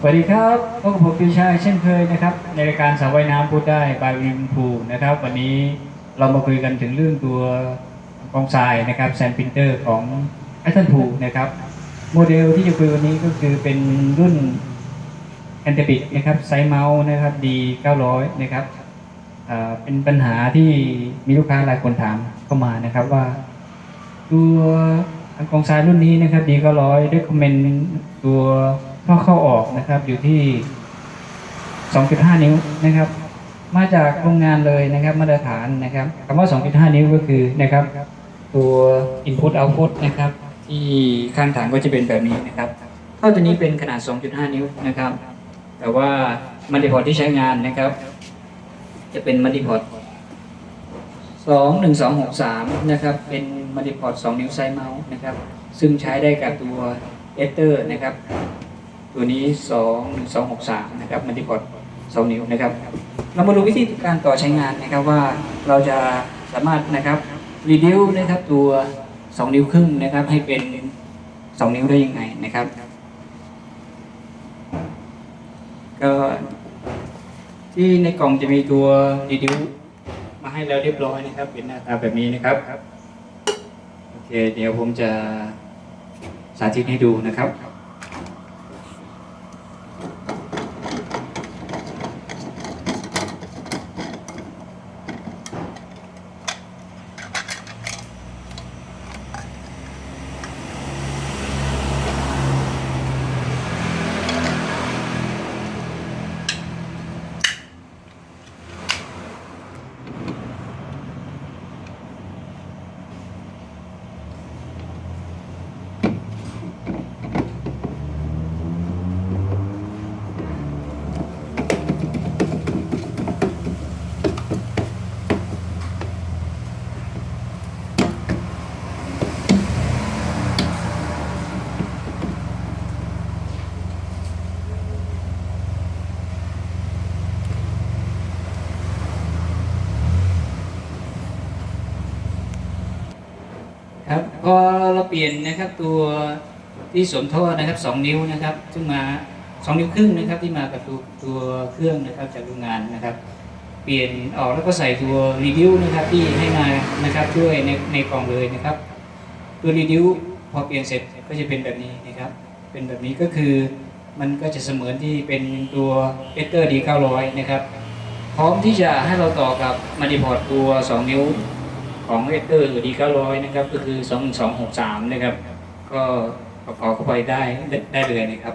สวัสดีครับพบกับผมปีชาเช่นเคยนะครับ ในรายการสาวว่ายน้ำพูดได้บายวิมพูนะครับ วันนี้เรามาคุยกันถึงเรื่องตัวกองทรายนะครับแซนปินเตอร์ของไอทันพูนะครับ โมเดลที่จะคุยวันนี้ก็คือเป็นรุ่นแอนเทปิกนะครับไซส์เมาส์นะครับ D 900นะครับเป็นปัญหาที่มีลูกค้าหลายคนถามเข้ามานะครับว่า ตัวกองทรายรุ่นนี้นะครับดีก็ร้อยด้วยคอมเมนต์ตัว เข้าเข้าออกนะครับ อยู่ที่ 2.5 นิ้วนะครับ มาจากโรงงานเลยนะครับมาตรฐานนะครับคำว่า 2.5 นิ้วก็คือนะครับ ตัว input output นะครับ ที่ข้างถังก็จะเป็นแบบนี้นะครับเท่าตัวนี้เป็นขนาด 2.5 นิ้วนะครับ แต่ว่ามัลติพอร์ตที่ใช้งานนะครับ จะเป็นมัลติพอร์ตสองหนึ่งสองหกสามนะครับ เป็นมัลติพอร์ตสองนิ้วไซส์เมาส์นะครับ ซึ่งใช้ได้กับตัวเอเตอร์นะครับ ตัวนี้สองสองหกสามนะครับมัลติพอร์ตสองนิ้วนะครับ เรามาดูวิธีการต่อใช้งานนะครับว่าเราจะสามารถนะครับรีดิวนะครับตัวสองนิ้วครึ่งนะครับ ให้เป็นสองนิ้วได้ยังไงนะครับ ก็ที่ในกล่องจะมีตัวรีดิวมาให้แล้วเรียบร้อยนะครับ เป็นหน้าตาแบบนี้นะครับโอเค เดี๋ยวผมจะสาธิตให้ดูนะครับ พอเราเปลี่ยนนะครับตัวที่สวมท่อนะครับสองนิ้วนะครับซึ่งมาสองนิ้วครึ่งนะครับที่มากับตัวตัวเครื่องนะครับจากโรงงานนะครับ เปลี่ยนออกแล้วก็ใส่ตัวรีดิวนะครับที่ให้มานะครับด้วยในในกล่องเลยนะครับ ตัวรีดิวพอเปลี่ยนเสร็จก็จะเป็นแบบนี้นะครับ เป็นแบบนี้ก็คือมันก็จะเสมือนที่เป็นตัวเอเตอร์ดี900นะครับ พร้อมที่จะให้เราต่อกับมัลติพอร์ตตัว 2 นิ้ว ของเอเตอร์ดีเก้าร้อยนะครับ ก็คือ2263นะครับ ก็ขอเข้าไปได้ได้ได้เลยนะครับ